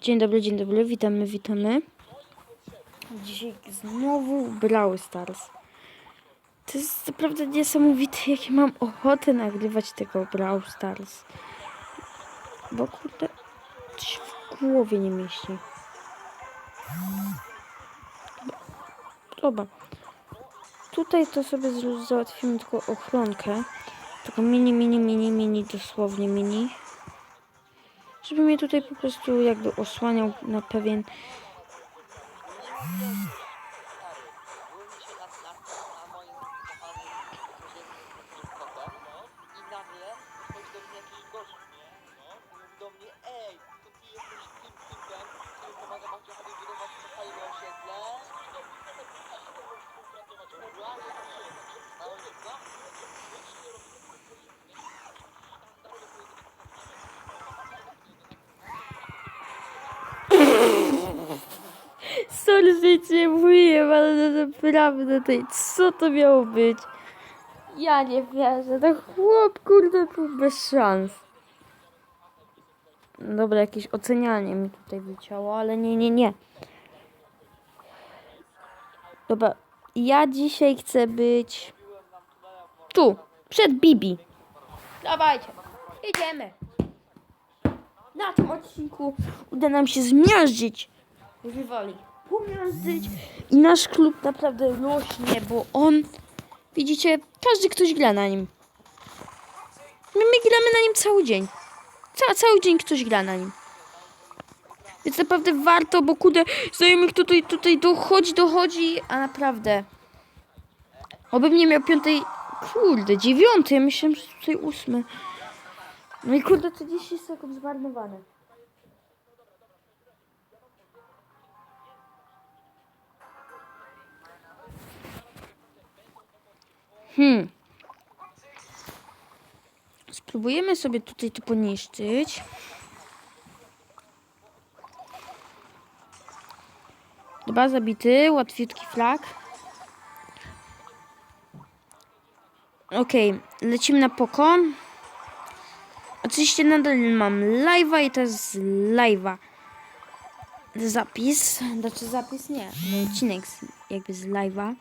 Dzień dobry, dzień dobry, witamy, witamy. Dzisiaj znowu Brawl Stars. To jest naprawdę niesamowite, jakie mam ochotę nagrywać tego Brawl Stars. Bo kurde, coś w głowie nie mieści. Dobra. Tutaj to sobie załatwimy tylko ochronkę. Tylko mini, mini, mini, mini, dosłownie mini żeby mnie tutaj po prostu jakby osłaniał na pewien Byłem dzisiaj cię mówię, ale naprawdę to co to miało być? Ja nie wierzę, to chłop kurde był bez szans. Dobra, jakieś ocenianie mi tutaj wyciało, ale nie, nie, nie. Dobra, ja dzisiaj chcę być tu, przed Bibi. Dawajcie, jedziemy. Na tym odcinku uda nam się zmiażdżyć rywali. I nasz klub naprawdę rośnie, bo on, widzicie, każdy ktoś gra na nim. My, my gramy na nim cały dzień. Ca, cały dzień ktoś gra na nim. Więc naprawdę warto, bo kurde, znajomych tutaj, tutaj dochodzi, dochodzi, a naprawdę. Obym nie miał piątej, kurde, dziewiątej, ja myślałem, że tutaj ósmy. No i kurde, to 10 sekund zmarnowane. Hmm. Spróbujemy sobie tutaj to poniszczyć. Dwa zabity, łatwiutki flag. Okej, lecimy na poko. Oczywiście nadal mam live'a i to jest live'a. Zapis, znaczy zapis nie, no odcinek jakby z live'a.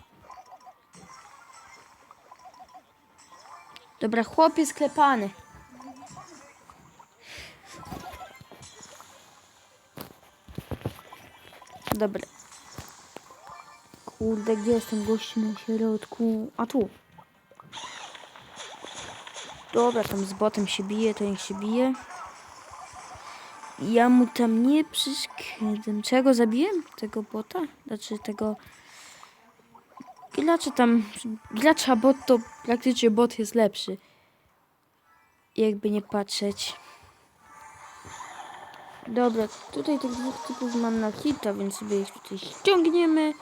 Dobra, chłop jest klepany. Dobra. Kurde, gdzie jest ten gościu na środku? A tu. Dobra, tam z botem się bije, to niech się bije. Ja mu tam nie przeszkadzam. Czego zabiłem? Tego bota? Znaczy tego... Gracza tam... Gracza bot to praktycznie bot jest lepszy. Jakby nie patrzeć. Dobra, tutaj tych dwóch typów mam na hita, więc sobie ich tutaj ściągniemy.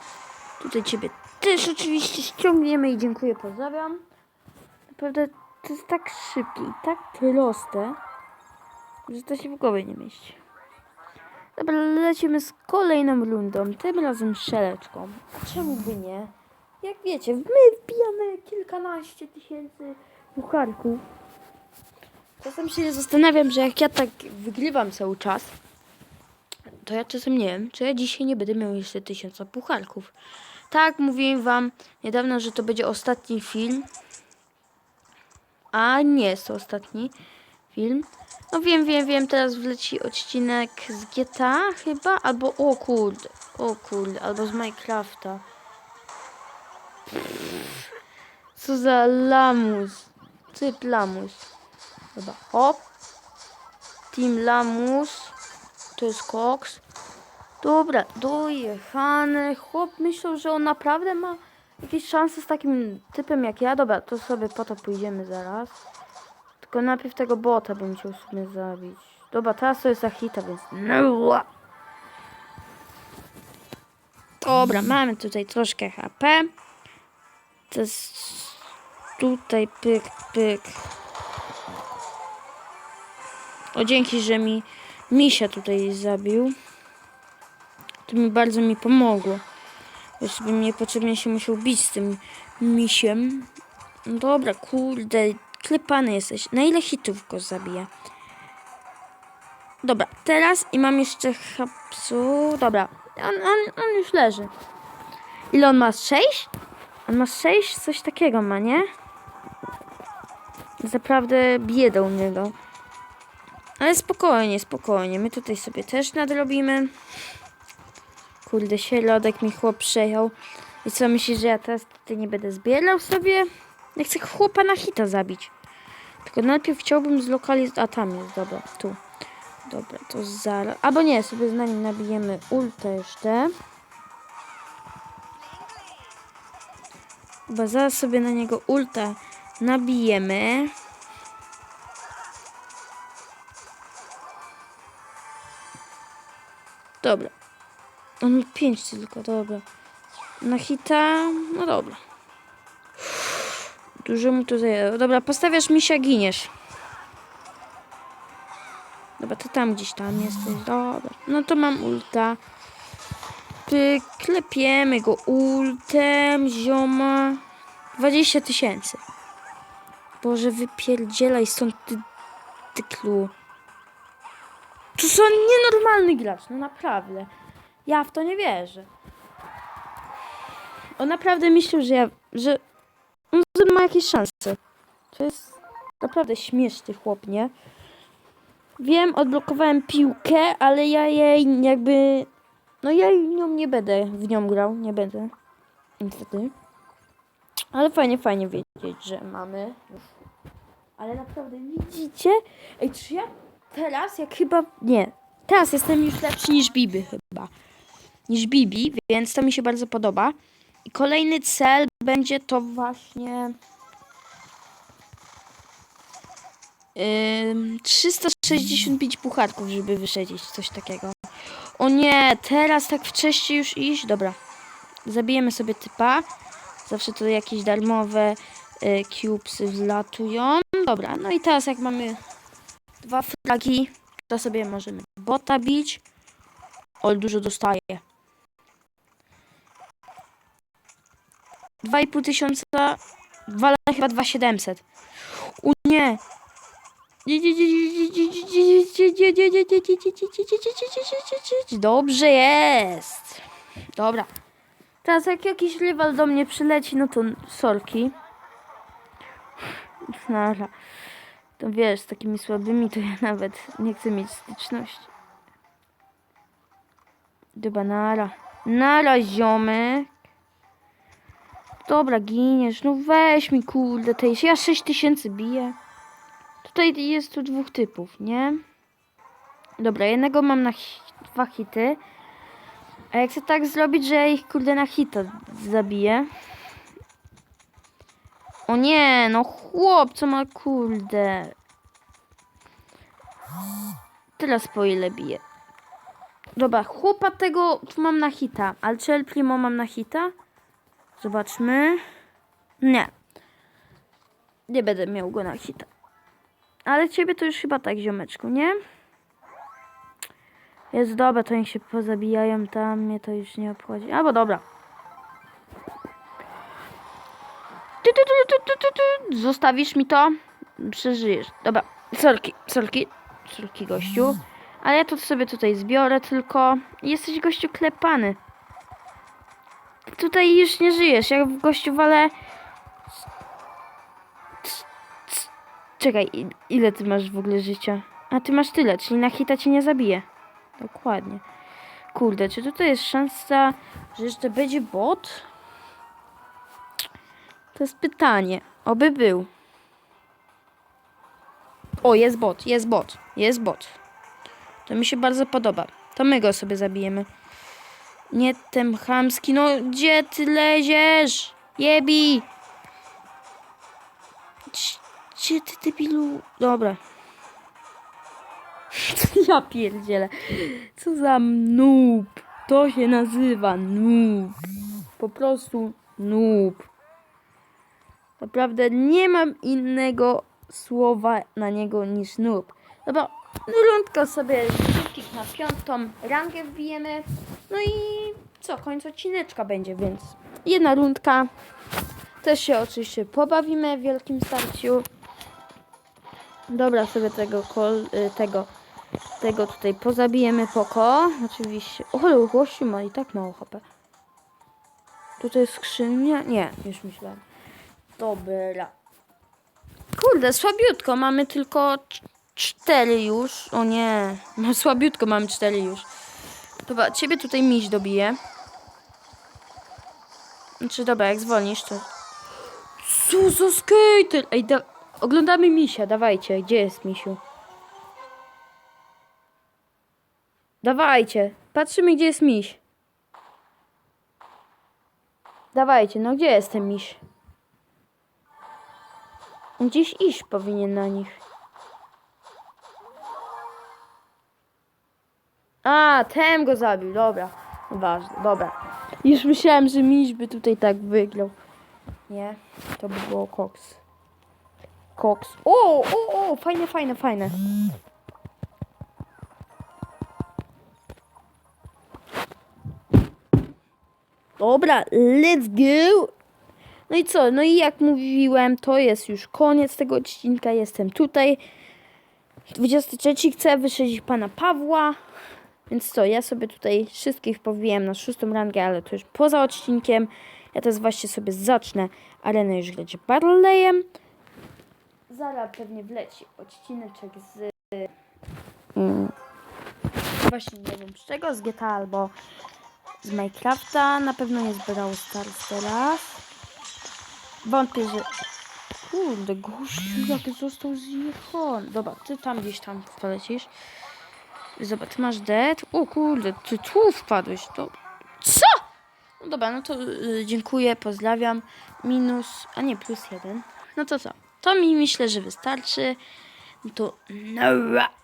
Tutaj ciebie też oczywiście ściągniemy i dziękuję, pozdrawiam. Naprawdę to jest tak szybkie i tak proste, że to się w głowie nie mieści. Dobra, lecimy z kolejną rundą, tym razem szeleczką. A czemu by nie? Jak wiecie, my wbijamy kilkanaście tysięcy pucharków. Czasem się zastanawiam, że jak ja tak wygrywam cały czas, to ja czasem nie wiem, czy ja dzisiaj nie będę miał jeszcze tysiąca pucharków. Tak, mówiłem wam niedawno, że to będzie ostatni film. A nie jest to ostatni film. No wiem, wiem, wiem, teraz wleci odcinek z GTA chyba, albo o kurde, o kurde, albo z Minecrafta. Co za lamus. Typ lamus. Dobra, hop. Team lamus. To jest koks. Dobra, dojechany. Chłop myślał, że on naprawdę ma jakieś szanse z takim typem jak ja. Dobra, to sobie po to pójdziemy zaraz. Tylko najpierw tego bota bym chciał sobie zabić. Dobra, teraz to jest za hita, więc... No. Dobra, mamy tutaj troszkę HP. To jest tutaj pyk, pyk. O, dzięki, że mi misia tutaj zabił. To mi bardzo mi pomogło. Już bym niepotrzebnie się musiał bić z tym misiem. No dobra, kurde, klepany jesteś. Na ile hitów go zabija? Dobra, teraz i mam jeszcze hapsu. Dobra, on, on, on już leży. Ile on ma? 6? On ma 6? Coś takiego ma, nie? Zaprawdę biedę u niego. Ale spokojnie, spokojnie. My tutaj sobie też nadrobimy. Kurde, środek mi chłop przejął. I co, myślisz, że ja teraz tutaj nie będę zbierał sobie? Ja chcę chłopa na hita zabić. Tylko najpierw chciałbym zlokalizować... A, tam jest, dobra, tu. Dobra, to zaraz... Albo nie, sobie z nami nabijemy ultę jeszcze. Bo zaraz sobie na niego ulta nabijemy. Dobra. On ma 5 tylko, dobra. Na hita, no dobra. Dużo mu to zajęło. Dobra, postawiasz misia, giniesz. Dobra, to tam gdzieś tam jesteś. Dobra. No to mam ulta. Klepiemy go ultem, zioma. 20 tysięcy. Boże, wypierdzielaj stąd ty, ty klu. To są nienormalny gracz, no naprawdę. Ja w to nie wierzę. On naprawdę myślał, że ja, że on ma jakieś szanse. To jest naprawdę śmieszny chłop, nie? Wiem, odblokowałem piłkę, ale ja jej jakby... No ja nią nie będę w nią grał, nie będę. Niestety. Ale fajnie, fajnie wiedzieć, że mamy. Ale naprawdę widzicie? Ej, czy ja teraz, jak chyba... Nie. Teraz jestem już lepszy niż Bibi chyba. Niż Bibi, więc to mi się bardzo podoba. I kolejny cel będzie to właśnie... Ym, 365 pucharków, żeby wyszedzić, coś takiego. O nie, teraz tak wcześniej już iść. Dobra, zabijemy sobie typa. Zawsze to jakieś darmowe y, cubesy wlatują. Dobra, no i teraz jak mamy dwa fragi, to sobie możemy bota bić. O, dużo dostaje. 2,5 tysiąca, wala chyba 2,700. O nie! Dobrze jest. Dobra. Teraz jak jakiś rywal do mnie przyleci, no to sorki. Nara. To wiesz, z takimi słabymi to ja nawet nie chcę mieć styczności. Dobra, nara. Nara, ziomy. Dobra, giniesz. No weź mi, kurde, tej. Ja 6 tysięcy biję. Tutaj jest tu dwóch typów, nie? Dobra, jednego mam na dwa hity. A jak chcę tak zrobić, że ja ich kurde na hita zabiję? O nie, no chłop, co ma kurde. Teraz po ile bije? Dobra, chłopa tego tu mam na hita. Ale czy El Primo mam na hita? Zobaczmy. Nie. Nie będę miał go na hita. Ale ciebie to już chyba tak, ziomeczku, nie? Jest dobra, to niech się pozabijają tam, mnie to już nie obchodzi. Albo dobra. Ty, ty, ty, ty, ty, ty, ty. Zostawisz mi to? Przeżyjesz. Dobra, sorki, sorki, sorki gościu. Ale ja to sobie tutaj zbiorę tylko. Jesteś gościu klepany. Tutaj już nie żyjesz. Jak gościu walę... Czekaj, ile ty masz w ogóle życia? A ty masz tyle, czyli na hita cię nie zabije. Dokładnie. Kurde, czy tutaj jest szansa, że jeszcze będzie bot? To jest pytanie. Oby był. O, jest bot, jest bot, jest bot. To mi się bardzo podoba. To my go sobie zabijemy. Nie ten chamski, no gdzie ty leziesz? Jebi! Gdzie- ty debilu? Dobra. Ja pierdzielę. Co za noob. To się nazywa noob. Po prostu noob. Naprawdę nie mam innego słowa na niego niż noob. Dobra, rundkę sobie klik na piątą rangę wbijemy. No i co, koniec odcineczka będzie, więc jedna rundka. Też się oczywiście pobawimy w wielkim starciu. Dobra, sobie tego, kol, y, tego Tego tutaj pozabijemy poko. Oczywiście. O, ale gościu ma i tak mało HP. Tutaj jest skrzynia? Nie, już myślałem. Dobra. Kurde, słabiutko. Mamy tylko cz- cztery już. O nie. No, słabiutko mamy cztery już. Dobra, ciebie tutaj miś dobije. Znaczy, dobra, jak zwolnisz, to... Co za skater? Ej, da... oglądamy misia, dawajcie. Gdzie jest misiu? Dawajcie. Patrzymy, gdzie jest miś. Dawajcie, no gdzie jest ten miś? Gdzieś iść powinien na nich. A, ten go zabił, dobra. Ważne, dobra. Już myślałem, że miś by tutaj tak wygrał. Nie, to by było koks. Koks. O, o, o, fajne, fajne, fajne. Dobra, let's go. No i co? No i jak mówiłem, to jest już koniec tego odcinka. Jestem tutaj. 23 chcę wyszerzyć pana Pawła. Więc co, ja sobie tutaj wszystkich powijam na szóstą rangę, ale to już poza odcinkiem. Ja teraz właśnie sobie zacznę arenę już grać Barleyem. Zaraz pewnie wleci odcineczek z... Mm, właśnie nie wiem z czego, z GTA albo z Minecrafta. Na pewno nie zbierał Stars teraz. Wątpię, że... Kurde, gościu, jak został zjechany. Dobra, ty tam gdzieś tam polecisz. Zobacz, masz dead. O kurde, ty tu wpadłeś. To... Co? No dobra, no to y, dziękuję, pozdrawiam. Minus, a nie, plus jeden. No to co? To mi myślę, że wystarczy. No to... Nara.